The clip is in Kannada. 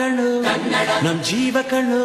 ಕಣ್ಣು ನಮ್ಮ ಜೀವ ಕಣ್ಣು